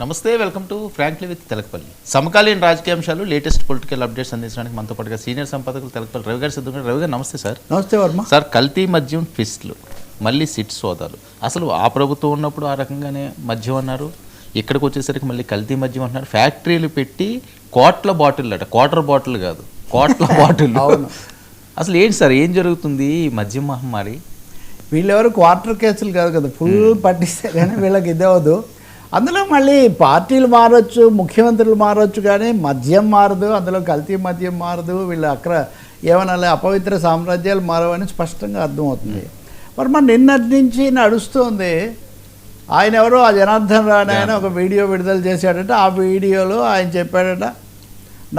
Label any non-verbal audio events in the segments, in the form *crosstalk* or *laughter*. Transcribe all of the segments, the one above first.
నమస్తే welcome to frankly with Telakapalli. సమకాలీన రాజకీయ అంశాలు లేటెస్ట్ పొలిటికల్ అప్డేట్స్ అందించడానికి మనతో పాటుగా సీనియర్ సంపాదకులు తెలకపల్లి రవి గారు సిద్ధంగా రవి గారు నమస్తే సార్. నమస్తే వర్మ. సార్ కల్తీ మద్యం ఫిస్ట్లు మళ్ళీ సిట్ సోదాలు. అసలు ఆ ప్రభుత్వం ఉన్నప్పుడు ఆ రకంగానే మద్యం అన్నారు. ఇక్కడికి వచ్చేసరికి మళ్ళీ కల్తీ మద్యం అంటున్నారు. ఫ్యాక్టరీలు పెట్టి కోట్ల బాటిల్ అట. క్వార్టర్ బాటిల్ కాదు కోట్ల *laughs* బాటిల్ అసలు ఏంటి సార్ ఏం జరుగుతుంది ఈ మద్యం మహమ్మారి? వీళ్ళెవరు క్వార్టర్ కేసులు కాదు కదా ఫుల్ పట్టిస్తే కానీ వీళ్ళకి ఇదే అవ్వదు అందులో మళ్ళీ పార్టీలు మారొచ్చు ముఖ్యమంత్రులు మారొచ్చు కానీ మద్యం మారదు అందులో కల్తీ మద్యం మారదు వీళ్ళు అక్కడ ఏమన్నా అపవిత్ర సామ్రాజ్యాలు మారవని స్పష్టంగా అర్థమవుతుంది. మరి మన నిన్నటి నుంచి నడుస్తుంది. ఆయన ఎవరో ఆ జనార్దన్ రాణి ఆయన ఒక వీడియో విడుదల చేశాడట. ఆ వీడియోలో ఆయన చెప్పాడట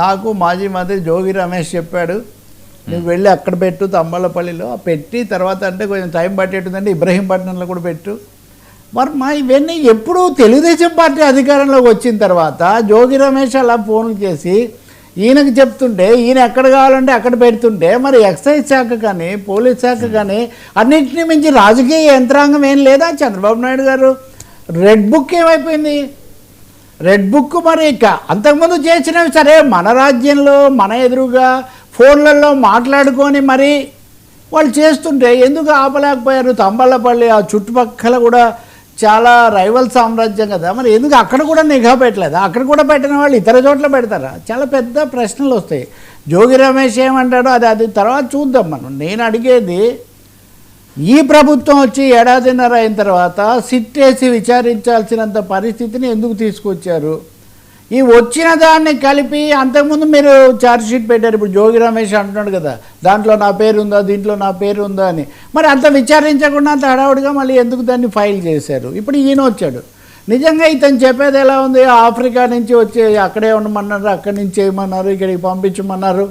నాకు మాజీ మంత్రి జోగి రమేష్ చెప్పాడు నువ్వు వెళ్ళి అక్కడ పెట్టు తమ్మలపల్లిలో పెట్టి తర్వాత అంటే కొంచెం టైం పట్టేటుందంటే ఇబ్రహీంపట్నంలో కూడా పెట్టు మరి మా ఇవన్నీ ఎప్పుడు తెలుగుదేశం పార్టీ అధికారంలోకి వచ్చిన తర్వాత జోగి రమేష్ అలా ఫోన్లు చేసి ఈయనకు చెప్తుంటే ఈయన ఎక్కడ కావాలంటే అక్కడ పెడుతుంటే మరి ఎక్సైజ్ శాఖ కానీ పోలీస్ శాఖ కానీ అన్నింటినీ మించి రాజకీయ యంత్రాంగం ఏం లేదా? చంద్రబాబు నాయుడు గారు. రెడ్ బుక్ ఏమైపోయింది? రెడ్ బుక్ మరి ఇక అంతకుముందు చేసినవి సరే మన రాజ్యంలో మన ఎదురుగా ఫోన్లలో మాట్లాడుకొని మరి వాళ్ళు చేస్తుంటే ఎందుకు ఆపలేకపోయారు? తంబళ్ళపల్లి ఆ చుట్టుపక్కల కూడా చాలా రైవల్ సామ్రాజ్యం కదా. మరి ఎందుకు అక్కడ కూడా నిఘా పెట్టలేదు? అక్కడ కూడా పెట్టిన వాళ్ళు ఇతర చోట్ల పెడతారా? చాలా పెద్ద ప్రశ్నలు వస్తాయి. జోగి రమేష్ ఏమంటాడో అది అది తర్వాత చూద్దాం మనం. నేను అడిగేది ఈ ప్రభుత్వం వచ్చి ఏడాదిన్నర అయిన తర్వాత సిట్టేసి విచారించాల్సినంత పరిస్థితిని ఎందుకు తీసుకొచ్చారు? ఈ వచ్చిన దాన్ని కలిపి అంతకుముందు మీరు ఛార్జ్ షీట్ పెట్టారు. ఇప్పుడు జోగి రమేష్ అంటున్నాడు కదా దాంట్లో నా పేరు ఉందా దీంట్లో నా పేరు ఉందా అని. మరి అంత విచారించకుండా అంత హడావుడిగా మళ్ళీ ఎందుకు దాన్ని ఫైల్ చేశారు? ఇప్పుడు ఈయన వచ్చాడు. నిజంగా ఇతను చెప్పేది ఎలా ఉంది? ఆఫ్రికా నుంచి వచ్చి అక్కడే ఉండమన్నారు అక్కడి నుంచి చేయమన్నారు ఇక్కడికి పంపించమన్నారు.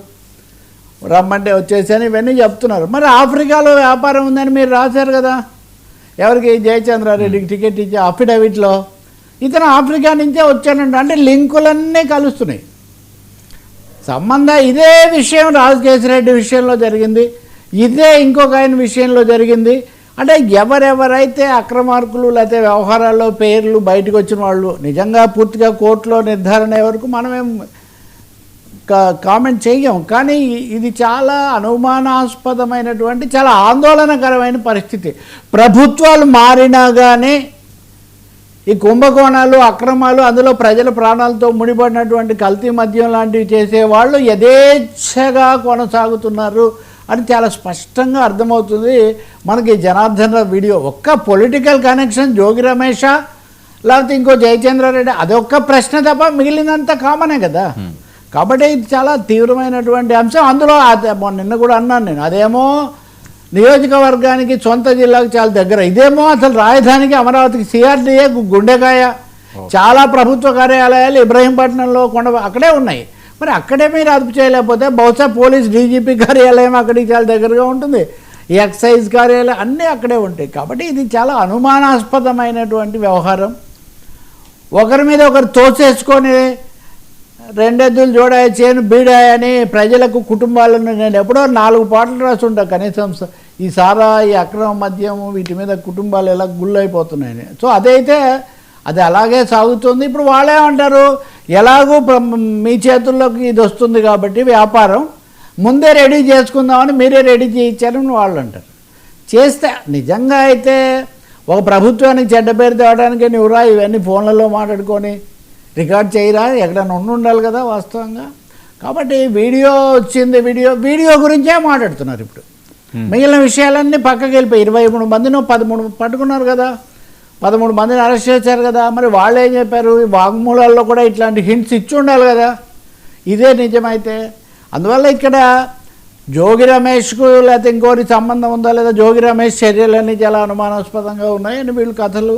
రమ్మంటే వచ్చేసాను ఇవన్నీ చెప్తున్నారు. మరి ఆఫ్రికాలో వ్యాపారం ఉందని మీరు రాశారు కదా. ఎవరికి? జయచంద్రారెడ్డికి టికెట్ ఇచ్చే అఫిడవిట్లో ఇతను ఆఫ్రికా నుంచే వచ్చానండి అంటే లింకులన్నీ కలుస్తున్నాయి. సంబంధ ఇదే విషయం రాజకేశ్వరరెడ్డి విషయంలో జరిగింది. ఇదే ఇంకొక ఆయన విషయంలో జరిగింది. అంటే ఎవరెవరైతే అక్రమార్కులు లేకపోతే వ్యవహారాల్లో పేర్లు బయటకు వచ్చిన వాళ్ళు నిజంగా పూర్తిగా కోర్టులో నిర్ధారణ అయ్యే వరకు మనమేం కా- కామెంట్ చేయము కానీ ఇది చాలా అనుమానాస్పదమైనటువంటి చాలా ఆందోళనకరమైన పరిస్థితి. ప్రభుత్వాలు మారినా కానీ ఈ కుంభకోణాలు అక్రమాలు అందులో ప్రజల ప్రాణాలతో ముడిపడినటువంటి కల్తీ మద్యం లాంటివి చేసేవాళ్ళు యథేచ్ఛగా కొనసాగుతున్నారు అని చాలా స్పష్టంగా అర్థమవుతుంది. మనకి జనార్దన్ రావు వీడియో ఒక్క పొలిటికల్ కనెక్షన్ జోగి రమేషా లేకపోతే ఇంకో జయచంద్రారెడ్డి అదొక్క ప్రశ్న తప్ప మిగిలినంత కామనే కదా. కాబట్టి ఇది చాలా తీవ్రమైనటువంటి అంశం. అందులో నిన్న కూడా అన్నాను నేను అదేమో నియోజకవర్గానికి సొంత జిల్లాకు చాలా దగ్గర. ఇదేమో అసలు రాజధానికి అమరావతికి సిఆర్డీఏ గుండెకాయ. చాలా ప్రభుత్వ కార్యాలయాలు ఇబ్రహీంపట్నంలో కొండ అక్కడే ఉన్నాయి. మరి అక్కడే మీరు అదుపు చేయలేకపోతే బహుశా పోలీస్ డీజీపీ *laughs* కార్యాలయం అక్కడికి చాలా దగ్గరగా ఉంటుంది. ఎక్సైజ్ కార్యాలయం అన్నీ అక్కడే ఉంటాయి. కాబట్టి ఇది చాలా అనుమానాస్పదమైనటువంటి వ్యవహారం. ఒకరి మీద ఒకరు తోసేసుకొని రెండెద్దులు చూడాయి చేను బీడాయని ప్రజలకు కుటుంబాలను నేను ఎప్పుడో నాలుగు పాటలు రాసి కనీసం ఈ సారా ఈ అక్రమ మద్యం వీటి మీద కుటుంబాలు ఎలా గుళ్ళైపోతున్నాయని సో అదైతే అది అలాగే సాగుతుంది. ఇప్పుడు వాళ్ళే అంటారు ఎలాగూ మీ చేతుల్లోకి ఇది వస్తుంది కాబట్టి వ్యాపారం ముందే రెడీ చేసుకుందామని మీరే రెడీ చేయించారని వాళ్ళు అంటారు. చేస్తే నిజంగా అయితే ఒక ప్రభుత్వానికి చెడ్డ పేరు తేవడానికి నువ్వురా ఇవన్నీ ఫోన్లలో మాట్లాడుకొని రికార్డ్ చేయరా? ఎక్కడైనా ఉండి ఉండాలి కదా వాస్తవంగా. కాబట్టి వీడియో వచ్చింది వీడియో వీడియో గురించే మాట్లాడుతున్నారు ఇప్పుడు. మిగిలిన విషయాలన్నీ పక్కకి వెళ్ళిపోయి ఇరవై మూడు మందిని పదమూడు పట్టుకున్నారు కదా. పదమూడు మందిని అరెస్ట్ చేశారు కదా. మరి వాళ్ళు ఏం చెప్పారు? ఈ వాంగ్మూలాల్లో కూడా ఇట్లాంటి హింట్స్ ఇచ్చి ఉండాలి కదా. ఇదే నిజమైతే. అందువల్ల ఇక్కడ జోగి రమేష్కు లేకపోతే ఇంకోటి సంబంధం ఉందా లేదా? జోగి రమేష్ చర్యలన్నీ చాలా అనుమానాస్పదంగా ఉన్నాయని వీళ్ళు కథలు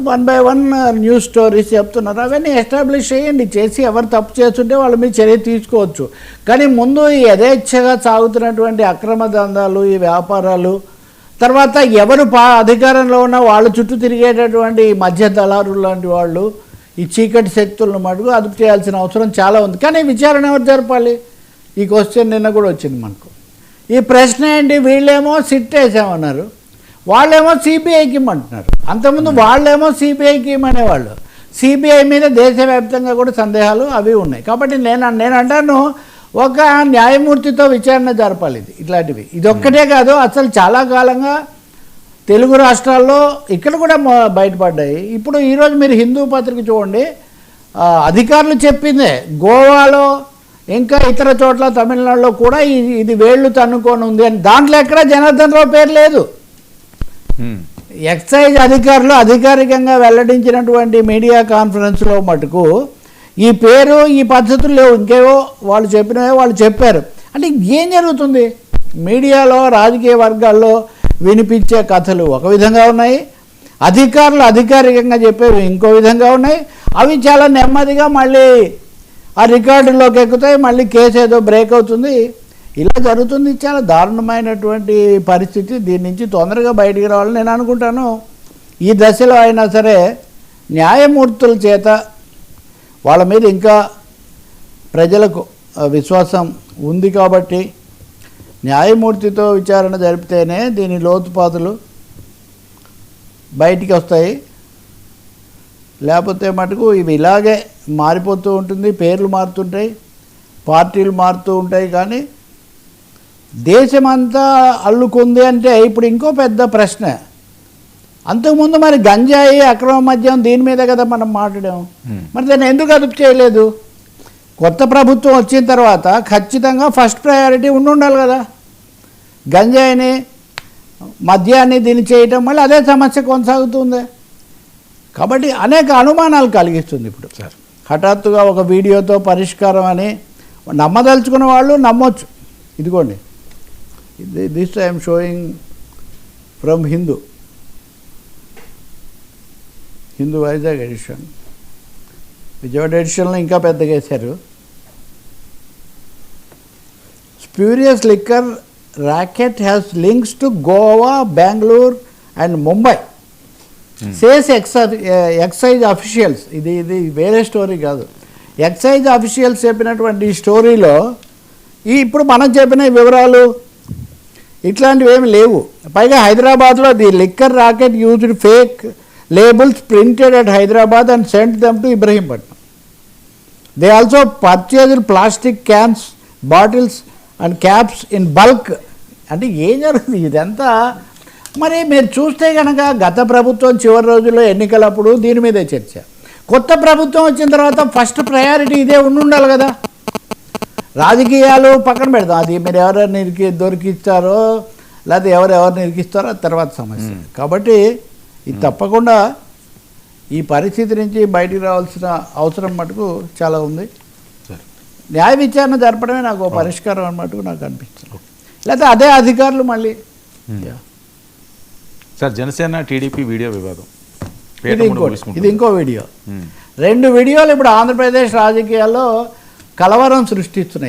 one by one news stories చెప్తున్నారు. అవన్నీ ఎస్టాబ్లిష్ చేయండి. చేసి ఎవరు తప్పు చేస్తుంటే వాళ్ళ మీద చర్య తీసుకోవచ్చు. కానీ ముందు ఈ యథేచ్ఛగా సాగుతున్నటువంటి అక్రమ దందాలు ఈ వ్యాపారాలు తర్వాత ఎవరు పా అధికారంలో ఉన్న వాళ్ళ చుట్టూ తిరిగేటటువంటి ఈ మధ్య దళారులు లాంటి వాళ్ళు ఈ చీకటి శక్తులను మటుకు అదుపు చేయాల్సిన అవసరం చాలా ఉంది. కానీ విచారణ ఎవరు జరపాలి? ఈ క్వశ్చన్ నిన్న కూడా వచ్చింది మనకు. ఈ ప్రశ్న ఏంటి? వీళ్ళేమో సిట్ వేసామన్నారు. వాళ్ళేమో సిబిఐకి ఇమ్మంటున్నారు. అంతకుముందు వాళ్ళేమో సిబిఐకి ఇమ్మనేవాళ్ళు. సిబిఐ మీద దేశవ్యాప్తంగా కూడా సందేహాలు అవి ఉన్నాయి. కాబట్టి నేను నేను అంటాను ఒక న్యాయమూర్తితో విచారణ జరపాలి ఇది ఇట్లాంటివి. ఇది ఒక్కటే కాదు అసలు చాలా కాలంగా తెలుగు రాష్ట్రాల్లో ఇక్కడ కూడా బయటపడ్డాయి. ఇప్పుడు ఈరోజు మీరు హిందూ పత్రిక చూడండి అధికారులు చెప్పిందే గోవాలో ఇంకా ఇతర చోట్ల తమిళనాడులో కూడా ఇది వేళ్ళు తన్నుకొని ఉంది అని. దాంట్లో ఎక్కడ జనార్దన్ రావు పేరు లేదు. ఎక్సైజ్ అధికారులు అధికారికంగా వెల్లడించినటువంటి మీడియా కాన్ఫరెన్స్లో మటుకు ఈ పేరు ఈ పద్ధతులు లేవు. ఇంకేవో వాళ్ళు చెప్పినవే వాళ్ళు చెప్పారు. అంటే ఏం జరుగుతుంది? మీడియాలో రాజకీయ వర్గాల్లో వినిపించే కథలు ఒక విధంగా ఉన్నాయి. అధికారులు అధికారికంగా చెప్పేవి ఇంకో విధంగా ఉన్నాయి. అవి చాలా నెమ్మదిగా మళ్ళీ ఆ రికార్డులోకి ఎక్కుతాయి. మళ్ళీ కేసు ఏదో బ్రేక్ అవుతుంది. ఇలా జరుగుతుంది. చాలా దారుణమైనటువంటి పరిస్థితి. దీని నుంచి తొందరగా బయటికి రావాలని నేను అనుకుంటాను. ఈ దశలో అయినా సరే న్యాయమూర్తుల చేత వాళ్ళ మీద ఇంకా ప్రజలకు విశ్వాసం ఉంది కాబట్టి న్యాయమూర్తితో విచారణ జరిపితేనే దీని లోతుపాతులు బయటికి వస్తాయి. లేకపోతే మటుకు ఇవి ఇలాగే మారిపోతూ ఉంటుంది. పేర్లు మారుతుంటాయి. పార్టీలు మారుతూ ఉంటాయి. కానీ దేశమంతా అల్లుకుంది అంటే ఇప్పుడు ఇంకో పెద్ద ప్రశ్న. అంతకుముందు మరి గంజాయి అక్రమ మద్యం దీని మీద కదా మనం మాట్లాడాం. మరి దాన్ని ఎందుకు అదుపు చేయలేదు? కొత్త ప్రభుత్వం వచ్చిన తర్వాత ఖచ్చితంగా ఫస్ట్ ప్రయారిటీ ఉండి ఉండాలి కదా. గంజాయిని మద్యాన్ని దీన్ని చేయటం మళ్ళీ అదే సమస్య కొనసాగుతుంది. కాబట్టి అనేక అనుమానాలు కలిగిస్తుంది ఇప్పుడు. సార్. హఠాత్తుగా ఒక వీడియోతో పరిష్కారం అని నమ్మదలుచుకున్న వాళ్ళు నమ్మొచ్చు. ఇదిగోండి. This I'm showing from Hindu Hindu Vizag edition Vijayawada ఎడిషన్లో ఇంకా పెద్దగా వేశారు. Spurious liquor racket has links to Goa Bengaluru and Mumbai says ex excise officials ఇది ఇది వేరే స్టోరీ కాదు. ఎక్సైజ్ అఫీషియల్స్ చెప్పినటువంటి ఈ స్టోరీలో ఈ ఇప్పుడు మనం చెప్పిన వివరాలు ఇట్లాంటివి ఏమి లేవు. పైగా హైదరాబాద్లో the liquor racket used fake labels printed at Hyderabad and sent them to Ibrahimpatnam. They also purchased plastic cans bottles and caps in bulk. అంటే ఏం జరుగుతుంది? ఇదంతా మరి మీరు చూస్తే కనుక గత ప్రభుత్వం చివరి రోజుల్లో ఎన్నికలప్పుడు దీని మీదే చర్చ. కొత్త ప్రభుత్వం వచ్చిన తర్వాత ఫస్ట్ ప్రయారిటీ ఇదే ఉండి ఉండాలి కదా. రాజకీయాలు పక్కన పెడదాం. అది మీరు ఎవరెవరు నిరికి దొరికిస్తారో లేకపోతే ఎవరు ఎవరు నిరికిస్తారో అది తర్వాత సమస్య. కాబట్టి ఇది తప్పకుండా ఈ పరిస్థితి నుంచి బయటికి రావాల్సిన అవసరం మటుకు చాలా ఉంది. సార్. న్యాయ విచారణ జరపడమే నాకు పరిష్కారం అని మటుకు నాకు అనిపిస్తుంది. లేకపోతే అదే అధికారులు మళ్ళీ. సార్ జనసేన టీడీపీ వీడియో వివాదం. ఇది ములుసుకుంటుంది. ఇది ఇంకో వీడియో. రెండు వీడియోలు ఇప్పుడు ఆంధ్రప్రదేశ్ రాజకీయాల్లో కలవరం సృష్టిస్తున్నాయి.